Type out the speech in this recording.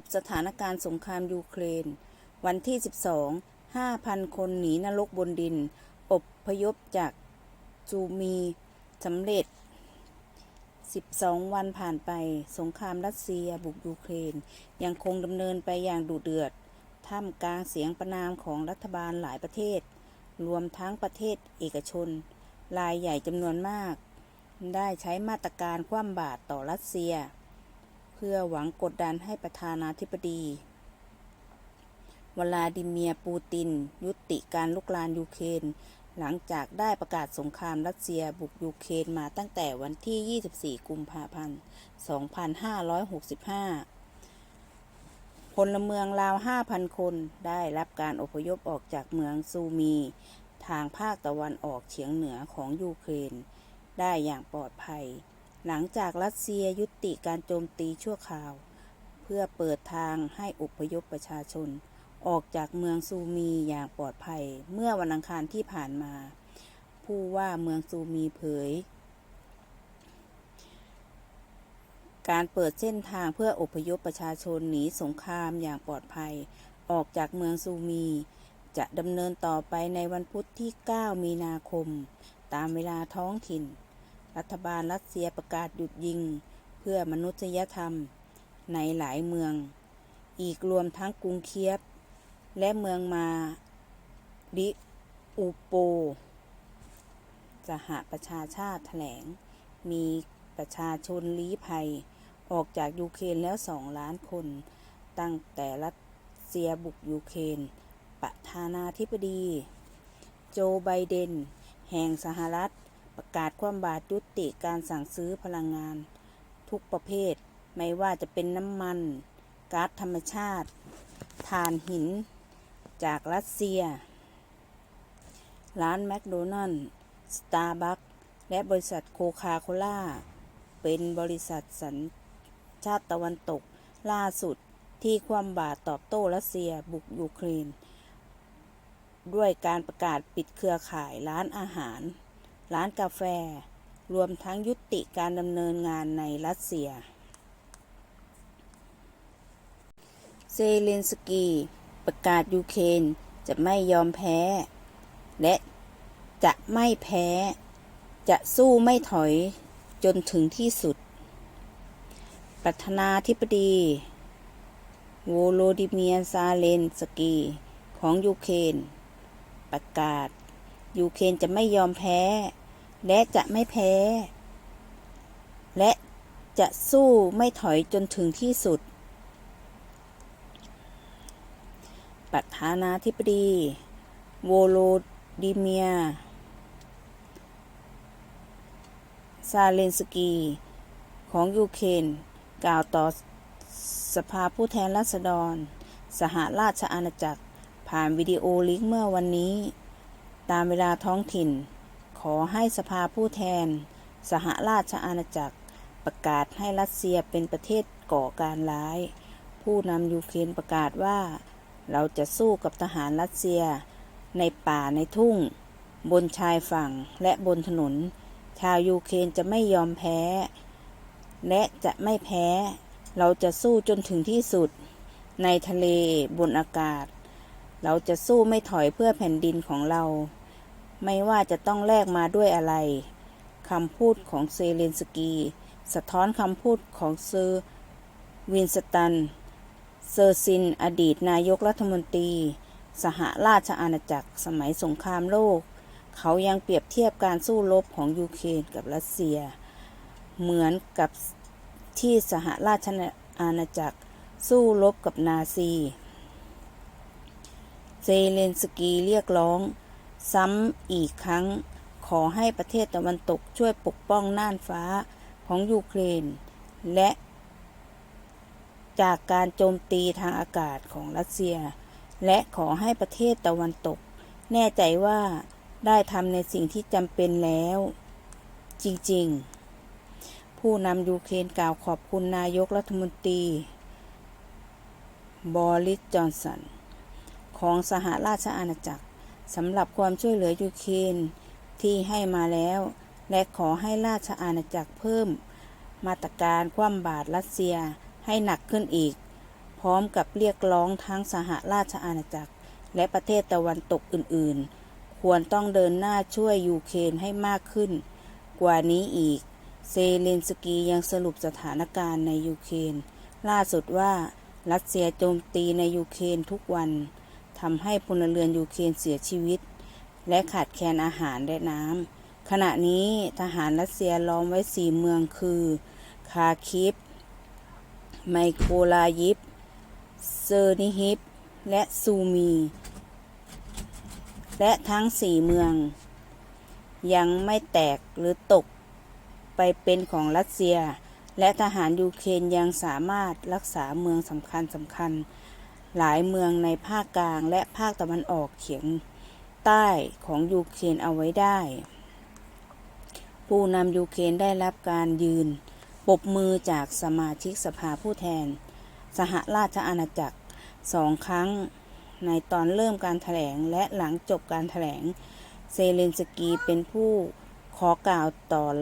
บสถานการณ์สงครามยูเครน วันที่ 12 5,000 คนหนีนรกบนดิน อบพยพจากจูมีสำเร็จ 12 วันผ่านไป สงครามรัสเซียบุกยูเครน ยังคงดำเนินไปอย่างดุเดือด ท่ามกลางเสียงประนามของรัฐบาลหลายประเทศ รวมทั้งประเทศเอกชน รายใหญ่จำนวนมาก ได้ใช้มาตรการคว่ำบาตรต่อรัสเซีย พื่อหวังกดดันให้ประธานาธิบดี วลาดิเมียปูติน ยุติการลุกลานยูเครนหลังจากได้ประกาศสงครามรัสเซียบุกยูเครนมาตั้งแต่วันที่ 24 กุมภาพันธ์ 2565 พลเมืองราว 5,000 คนได้รับการอพยพออกจากเมืองซูมี ทางภาคตะวันออกเฉียงเหนือของยูเครน ได้อย่างปลอดภัย หลังจากรัสเซียยุติการโจมตีชั่วคราว เพื่อเปิดทางให้อพยพประชาชน ออกจากเมืองซูมีอย่างปลอดภัย เมื่อวันอังคารที่ผ่านมา ผู้ว่าเมืองซูมีเผย การเปิดเส้นทางเพื่ออพยพประชาชนหนีสงครามอย่างปลอดภัย ออกจากเมืองซูมี จะดำเนินต่อไปในวันพุธที่ 9 มีนาคม ตามเวลาท้องถิ่น รัฐบาลรัสเซียประกาศหยุดยิง เพื่อมนุษยธรรม ในหลายเมือง อีกรวมทั้งกรุงเคียบ และเมืองมาดิอูโปสหประชาชาติแถลง มีประชาชนลี้ภัย ออกจากยูเครนแล้วสองล้านคน ตั้งแต่รัสเซียบุกยูเครนประธานาธิบดี โจไบเดน แห่งสหรัฐ ประกาศความบาดยุติการสั่งซื้อพลังงาน ทุกประเภท ไม่ว่าจะเป็นน้ำมันก๊าซธรรมชาติถ่านหิน จากรัสเซีย ร้านแมคโดนัลด์สตาร์บัคและบริษัทโคคาโคล่า เป็นบริษัทสัญชาติตะวันตกล่าสุดที่ความบาตรตอบโต้รัสเซียบุกยูเครน ด้วยการประกาศปิดเครือข่ายร้านอาหาร ร้านกาแฟ รวมทั้งยุติการดำเนินงานในรัสเซีย เซเลนสกีประกาศยูเครนจะไม่ยอมแพ้ และจะไม่แพ้ จะสู้ไม่ถอยจนถึงที่สุด ประธานาธิบดีโวโลดิเมียซาเลนสกีของยูเครนประกาศ ยูเครนจะไม่ยอมแพ้ และจะไม่แพ้ และจะสู้ไม่ถอยจนถึงที่สุด ประธานาธิบดี โวโลดิเมีย ซาเลนสกี ของยูเครนกล่าวต่อสภาผู้แทนราษฎร สหราชอาณาจักร ผ่านวิดีโอลิงก์เมื่อวันนี้ ตามเวลาท้องถิ่น ขอให้สภาผู้แทน สหราชอาณาจักร ประกาศให้รัสเซียเป็นประเทศก่อการร้าย ผู้นำยูเครนประกาศว่า เราจะสู้กับทหารรัสเซีย ในป่าในทุ่ง บนชายฝั่งและบนถนน ชาวยูเครนจะไม่ยอมแพ้ และจะไม่แพ้ เราจะสู้จนถึงที่สุด ในทะเลบนอากาศ เราจะสู้ไม่ถอยเพื่อแผ่นดินของเรา ไม่ว่าจะต้องแลกมาด้วยอะไรคำพูดของเซเลนสกี สะท้อนคำพูดของเซอร์วินสตัน เซอร์ซิน อดีตนายกรัฐมนตรี สหราชอาณาจักรสมัยสงครามโลก เขายังเปรียบเทียบการสู้รบของยูเครนกับรัสเซีย เหมือนกับที่สหราชอาณาจักรสู้รบกับนาซี เซเลนสกีเรียกร้อง ซ้ำอีกครั้ง ขอให้ประเทศตะวันตกช่วยปกป้องน่านฟ้าของยูเครน และ จากการโจมตีทางอากาศของรัสเซีย และขอให้ประเทศตะวันตก แน่ใจว่าได้ทำในสิ่งที่จำเป็นแล้ว จริงๆ ผู้นำยูเครนกล่าวขอบคุณนายกรัฐมนตรี บอริส จอนสัน ของสหราชอาณาจักรสำหรับความช่วยเหลือยูเครนที่ให้มาแล้ว และขอให้ราชอาณาจักรเพิ่ม มาตรการคว่ำบาตรรัสเซียให้หนักขึ้นอีก พร้อมกับเรียกร้องทั้งสหราชอาณาจักร และประเทศตะวันตกอื่นๆ ควรต้องเดินหน้าช่วยยูเครนให้มากขึ้น กว่านี้อีก เซเลนสกียังสรุปสถานการณ์ในยูเครนล่าสุดว่ารัสเซียโจมตีในยูเครนทุกวัน ทำให้พลเรือนยูเครนเสียชีวิต และขาดแคลนอาหารและน้ำขณะนี้ทหารรัสเซียล้อมไว้สี่เมืองคือ คาคิฟ ไมโครลายิฟ เซอร์นิฮิปและซูมี และทั้งสี่เมือง ยังไม่แตกหรือตกไปเป็นของรัสเซีย และทหารยูเครนยังสามารถรักษาเมืองสำคัญสำคัญ หลายเมืองในภาคกลางและภาคตะวันออกเฉียงใต้ของยูเครนเอาไว้ได้ ผู้นำยูเครนได้รับการยืนปบมือจากสมาชิกสภาผู้แทน สหราชอาณาจักรสองครั้งในตอนเริ่มการถแถลงและหลังจบการถแถลง เซเลนสกีเป็นผู้ขอกล่าวต่อ